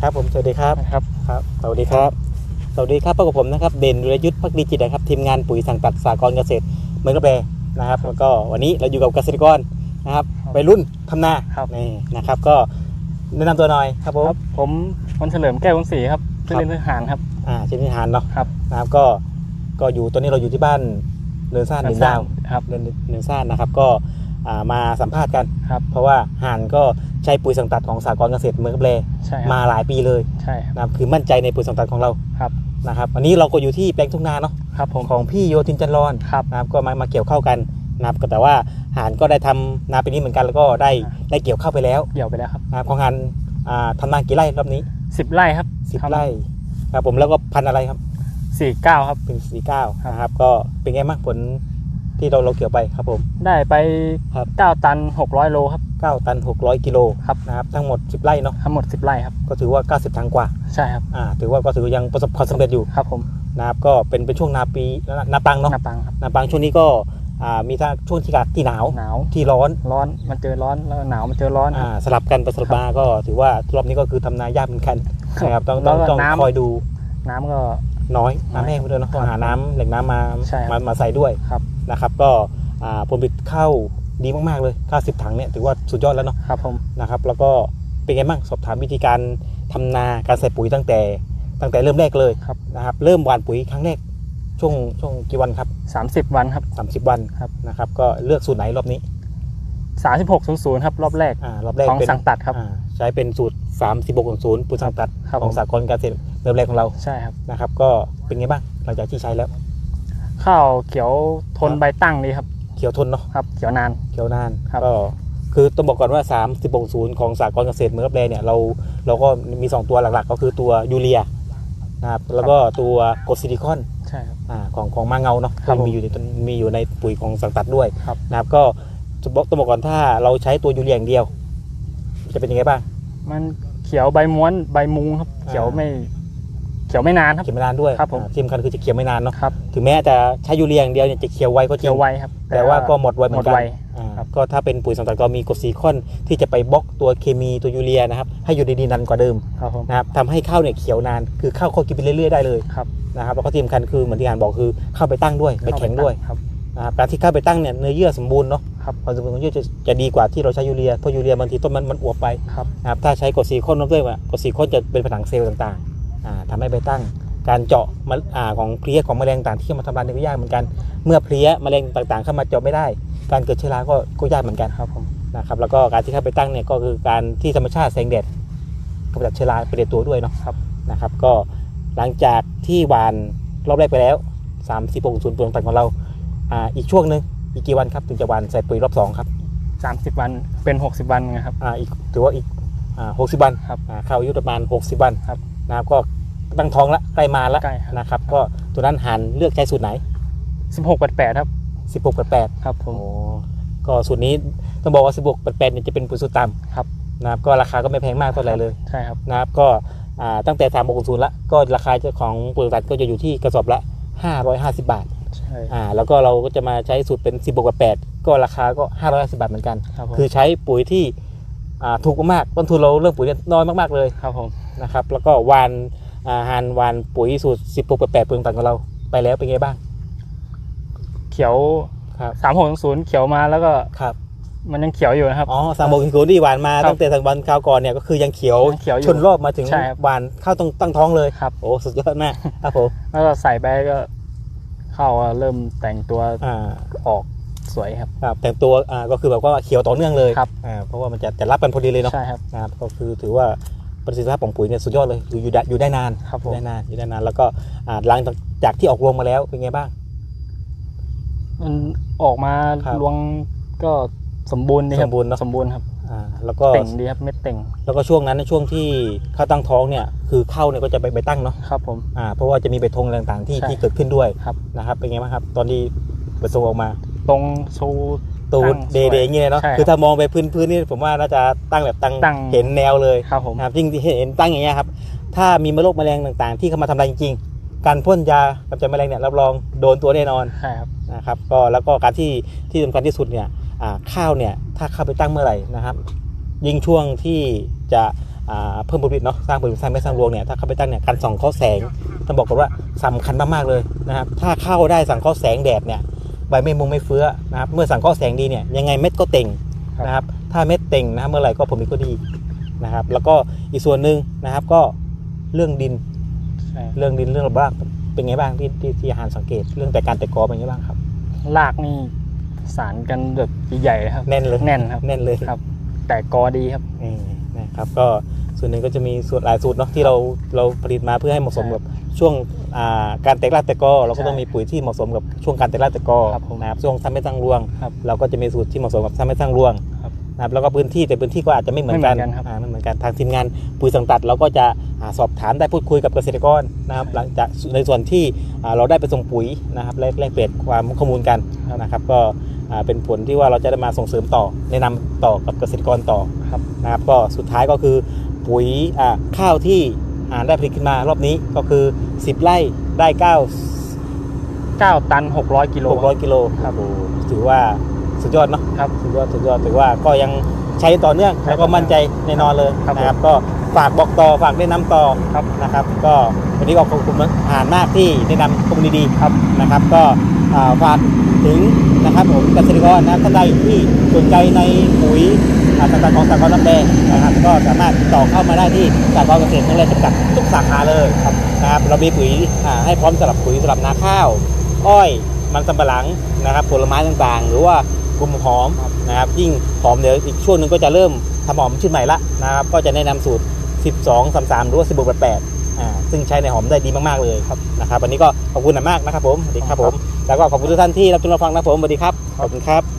ครับผมสวัสดีครับนะครับครับสวัสดีครับสวัสดีครับพบกับผมนะครับเด่นวิรยุทธ์พักดีจิตนะครับทีมงานปุ๋ยสั่งตัดสากรณ์เกษตรเมืองกระแบนะครับแล้วก็วันนี้เราอยู่กับเกษตรกรนะครับวัยรุ่นทำนาครับนี่นะครับ ก็แนะนำตัวหน่อยครับผมครับผมวันเฉลิมแก้ววงศรีครับชื่อเล่นชื่อหานครับอ่าชื่อนิหารเนาะครับนะครับก็ก็อยู่ตอนนี้เราอยู่ที่บ้านเนินซ่านเนินดาวครับเนินเนินซ่านนะครับ ก็อ่า มาสัมภาษณ์กัน ครับ เพราะว่าหานก็ใช้ปุ๋ยสั่งตัดของสากรณ์เกษตรเมืองกระแบใช่ครับมาหลายปีเลยใช่ครับ นะครับคือมั่นใจในปุ๋ยสั่งตัดของเราครับ นะครับวันนี้เราก็อยู่ที่แปลงทุ่งนาเนาะครับผมของพี่โยทินจันรอน ครับ นะครับก็มามาเกี่ยวเข้ากันนะครับก็แต่ว่าหานก็ได้ทำนาปีนี้เหมือนกันแล้วก็ได้อ่า ได้เกี่ยวเข้าไปแล้วเกี่ยวไปแล้วครับนะครับของหานอ่าทำนากี่ไร่รอบนี้สิบไร่ครับสิบไร่ครับผมแล้วก็พันธุ์อะไรครับสี่เก้าครับ เป็นสีเก้าครับ นะครับก็เป็นไงบ้างผล ที่เราเราเกี่ยวไปครับผม ได้ไปครับเก้าตันหกร้อยโลครับ 9 ตัน 600กิโลครับนะครับทั้งหมด 10 ไร่เนาะทั้งหมดสิบไร่ครับ ก็ถือว่า 90 ทางกว่า ใช่ครับอ่าถือว่าก็ถือว่ายังประสบความสำเร็จอยู่ครับผมนะครับก็เป็นเป็นช่วงนาปีนาปังเนาะนาปังครับนาปังช่วงนี้ก็อ่ามีทั้งช่วงที่อากาศที่หนาวหนาวที่ร้อนร้อนมันเจอร้อนแล้วหนาวมันเจอร้อนคอ่ารับ สลับกันไปสลับมาก็ถือว่ารอบนี้ก็คือทำนายากเหมือนกันนะครับต้องต้องแล้วก็ต้องน้ำ คอยดูน้ำก็ น้อยน้ำแห้งไปด้วยเนาะครับต้องหาน้ำแหล่งน้ำมาใช่ครับมามาใส่ด้วยครับนะครับ ก็อ่าผลผลิตเข้าดีมากๆเลย90ถังเนี่ยถือว่าสุดยอดแล้วเนาะครับผมนะครับ แล้วก็เป็นไงบ้างสอบถามวิธีการทำนาการใส่ปุ๋ยตั้งแต่ตั้งแต่เริ่มแรกเลยครับนะครับ เริ่มหว่านปุ๋ยครั้งแรกช่วงช่วงกี่วันครับสามสิบวันครับ 30 วันครับนะครับ ก็เลือกสูตรไหนรอบนี้สามสิบหกศูนย์ศูนย์ครับรอบแรกอ่ารอบแรกของเป็นสั่งตัดครับอ่าใช้เป็นสูตร 3 6 0ปุ๋ยสั่งตัดครับของผมสากลการเกษตร เริ่มแรกของเราใช่ครับนะครับ ก็เป็นไงบ้างหลังจากที่ใช้แล้ว ข้าวเขียวทนครับใบตั้งดีครับ เขียวทนเนาะครับ เขียวนาน เขียวนานครับ ก็คือต้องบอกก่อนว่า3 6 0ของสากลเกษตรเมืองรับแลเนี่ยเราเราก็มี 2 ตัวหลักๆ ก็คือตัวยูเรียนะครับแล้วก็ตัวกรดซิลิคอนใช่ครับอ่าของของมาเงาเนาะครับผมมีอยู่ในต้นมีอยู่ในปุ๋ยของสังตัดด้วยครับ นะครับก็จะบอกต้องบอกก่อนถ้าเราใช้ตัวยูเรียอย่างเดียว จะเป็นยังไงบ้าง มันเขียวใบม้วนใบมุงครับอ่าเขียวไม่ เขียวไม่นานครับ เขียวไม่นานด้วยครับผมอ่าที่สำคัญคือจะเขียวไม่นานเนาะครับ ถึงแม้จะใช้ยูเรียอย่างเดียวเนี่ยจะเขียวไวก็จริเขียวงไวครับ แต่ว่าก็หมดไวเหหมืมอดนกันไวอ่าครับ ก็ถ้าเป็นปุ๋ยสังกัดก็มีกรดซีลิคอนที่จะไปบล็อกตัวเคมีตัวยูเรียนะครับให้อยู่ในดินนานกว่าเดิมครับผมนะครับทำให้ข้าวเนี่ยเขียวนานคือข้าวเขากินไปเรื่อยๆได้เลยครับนะครับแล้วก็ที่สำคัญคือเหมือนที่อ่านบอกคือเข้าไปตั้งด้วยไปแข็งด้วยครับ นะครับการที่เข้าไปตั้งเนี่ยเนื้อเยื่อสมบูรณ์เนาะครับ ความสมบูรณ์ของเยื่อจะจะดีกว่าที่เราใช้ยูเรียเพราะยูเรียบางทีต้นมันมันอวบไปครับ นะครับถ้าใช้กรดซีลิคอนร่วมด้วยว่ากรดซีลิคอนจะเป็นผนังเซลล์ต่าง ๆอ่าทำให้ไปตั้งการเจาะมะอ่าของเพลี้ยของแมลงต่างที่เข้ามาทำลายเนี่ยก็ยากเหมือนกัน เมื่อเพลี้ยแมลงต่างๆ เข้ามาเจาะไม่ได้ การเกิดเชื้อราก็ก็ยากเหมือนกันครับผมนะครับแล้วก็การที่เข้าไปตั้งเนี่ยก็คือการที่ธรรมชาติแสงแดดกำจัดเชื้อราไปในตัวด้วยเนาะครับนะครับ ก็หลังจากที่หวานรอบแรกไปแล้ว3 6 0ปุ๋ยต่างๆของเราอ่าอีกช่วงหนึ่งอีกกี่วันครับถึงจะหวานใส่ปุ๋ยรอบสองครับสามสิบวันเป็นหกสิบวันไงครับอ่าอีกถือว่าอีกอ่าหกสิบวันครับอ่าเข้าอายุประมาณ60วันครับ นะครับก็ตั้งท้องละใกล้มาละใกล้ครับ นะครับ ก็ตัวนั้นหันเลือกใช้สูตรไหน สิบหกแปดแปดครับ 16กับ8ครับผมโอ้ก็สูตรนี้ต้องบอกว่า 16กับ8เนี่ยจะเป็นปุ๋ยสูตรต่ครับำนะครับก็ราคาก็ไม่แพงมากเท่าไหร่เลยใช่ครับ นะครับก็อ่าตั้งแต่3 6 0ละก็ราคาของปุ๋ยสูตรตัดก็จะอยู่ที่กระสอบละ 550 บาท ใช่อ่าแล้วก็เราก็จะมาใช้สูตรเป็น16กับ8ก็ราคาก็ 550 บาทเหมือนกัน ครับผมคือใช้ปุ๋ยที่อ่าถูกมากๆต้นทุนเราเรื่องปุ๋ยเนี่ยน้อยมากๆเลย ครับผม นะครับ แล้วก็วานอ่าหานวานปุ๋ยสูตร16กับ8ปุ๋ยต่างๆของเราไปแล้วเป็นไงบ้าง เขียวครับสามหกศูนย์เขียวมาแล้วก็ครับมันยังเขียวอยู่นะครับอ๋อสามโมงถึงศูนย์ที่หวานมาครับตั้งแต่สังวันคราวก่อนเนี่ยก็คือยังเขียวยังเขียวอยู่ชนรอบมาถึงใช่ครับหวานเข้าตรงตั้งท้องเลยครับโอ้สุดยอดมากครับผมแล้วก็ใส่ไปก็เข้าเริ่มแต่งตัวอ่าออกสวยครับครับแต่งตัวอ่าก็คือแบบว่าเขียวต่อเนื่องเลยครับอ่าเพราะว่ามันจะจะรับกันพอดีเลยเนาะใช่ครับนะครับก็คือถือว่า ประสิทธิภาพของปุ๋ยเนี่ยสุดยอดเลยอยู่อยู่ได้อยู่ได้นานครับอผมยู่ได้นานอยู่ได้นานแล้วก็อ่าหลังจากที่ออกรวงมาแล้วเป็นไงบ้าง มันออกมาครับรวงก็สมบูรณ์ดีครัสมบูรณ์เนอะ สมบูรณ์ครับอ่าแล้วก็เต่งดีครับเม็ดเต่งแล้วก็ช่วงนั้นในช่วงที่เข้าตั้งท้องเนี่ยคือเข้าเนี่ยก็จะไปไปตั้งเนาะครับผม อ่าเพราะว่าจะมีใบธงอะไรต่างๆที่ใช่ที่เกิดขึ้นด้วยครับ นะครับเป็นไงบ้างครับ ตอนที่ใบธงออกมา ตรงชูตู ตั้ดงเดสวยเดอย่างเงี้ยเนาะใช่ครับคือถ้ามองไปพื้นพื้นนี่ผมว่าน่าจะตั้งแบบตั้งตั้ง เห็นแนวเลยครับผม นะครับจริงๆเห็นตั้งอย่างเงี้ยครับ ถ้ามีมะโรคแมลงต่างๆ ที่เข้ามาทำลายจริงๆ การพ่นยากำจัดแมลงเนี่ยรับรองโดนตัวแน่นอน ใช่ครับ นะครับก็แล้วก็การที่ที่สำคัญที่สุดเนี่ยอ่าข้าวเนี่ยถ้าเข้าไปตั้งเมื่อไหร่นะครับ ยิ่งช่วงที่จะอ่าเพิ่มผลผลิตเนาะสร้างผลผลิตสร้างไม่สร้างรวงเนี่ยถ้าเข้าไปตั้งเนี่ยการส่องเข้าแสงต้องบอกก่อนว่าสำคัญมากๆเลยนะครับถ้าเข้าได้สั่งเข้าแสงแดดเนี่ย ใบไม่มุงไม่เฟื้อนะครับเมื่อสั่งเข้าแสงดีเนี่ยยังไงเม็ดก็เต่งครับนะครับถ้าเม็ดเต่งนะครับเมื่อไหร่ก็ผลผลิตก็ดีนะครับ แล้วก็อีกส่วนหนึ่งนะครับก็เรื่องดินใช่เรื่องดินเรื่องระบ้างเป็นไงบ้างที่ที่ที่อาหารสังเกตเรื่องแต่การแต่กอเป็นไงบ้างครับรากนี่สารกันแบบใหญ่ๆเลยครับ แน่นเลยแน่นครับแน่นเลยครับ แต่กอดีครับนี่นะครับก็ส่วนหนึ่งก็จะมีสูตรหลายสูตรเนาะที่เราเราผลิตมาเพื่อให้เหมาะสมกับ ช่วงอ่าการแตกรากแตกกอเราก็ต้องมีปุ๋ยที่เหมาะสมกับช่วงการแตกรากแตกกอครับผมนะครับช่วงทำให้ตั้งรวงครับเราก็จะมีสูตรที่เหมาะสมกับทำให้ตั้งรวงครับนะครับแล้วก็พื้นที่แต่พื้นที่ก็อาจจะไม่เหมือนกันไม่เหมือนกันครับอ่าไม่เหมือนกันทางทีมงานปุ๋ยสังตัดเราก็จะอ่าสอบถามได้พูดคุยกับเกษตรกรนะครับหลังจากในส่วนที่อ่าเราได้ไปส่งปุ๋ยนะครับแลกแลกเปลี่ยนความข้อมูลกันนะครับ ก็อ่าเป็นผลที่ว่าเราจะได้มาส่งเสริมต่อ แนะนำต่อกับเกษตรกรต่อครับนะครับก็สุดท้ายก็คือปุ๋ยอ่าข้าวที่อ่า ได้ผลิตขึ้นมารอบนี้ก็คือ 10 ไร่ได้9 9 ตัน 600กิโล600กิโลครับโอ้ถือว่าสุดยอดเนาะครับสุดยอดสุดยอดถือว่าก็ยังใช้ต่อเนื่องใช้แล้วก็มั่นใจแน่นอนเลยครับนะครับ ก็ฝากบอกต่อฝากแนะนำต่อครับนะครับ ก็วันนี้ก็ขอบคุณอาหารมากที่แนะนำข้อมูลดีๆครับนะครับ ก็อ่าฝากถึงนะครับผมเกษตรกรนะครับท่านใดที่สนใจในปุ๋ย อ่าต่างๆของสากลน้ำแดงนะครับ ก็สามารถติดต่อเข้ามาได้ที่สากลเกษตรเมืองแร่จำกัดทุกสาขาเลยครับนะครับเรามีปุ๋ยอ่าให้พร้อมสำหรับปุ๋ยสำหรับนาข้าว อ้อยมันสำปะหลังนะครับผลไม้ต่างๆ หรือว่ากลุ่มหอมนะครับยิ่งหอมเดี๋ยวอีกช่วงหนึงก็จะเริ่มทำหอมชื่นใหม่ละนะครับก็จะแนะนำสูตร 12 33หรือว่า16 88อ่าซึ่งใช้ในหอมได้ดีมากๆเลยครับนะครับวันนี้ก็ขอบคุณมากนะครับผมสวัสดีครับผมแล้วก็ขอบคุณทุกท่านที่รับชมรับฟังนะครับผมสวัสดีครับขอบคุณครับ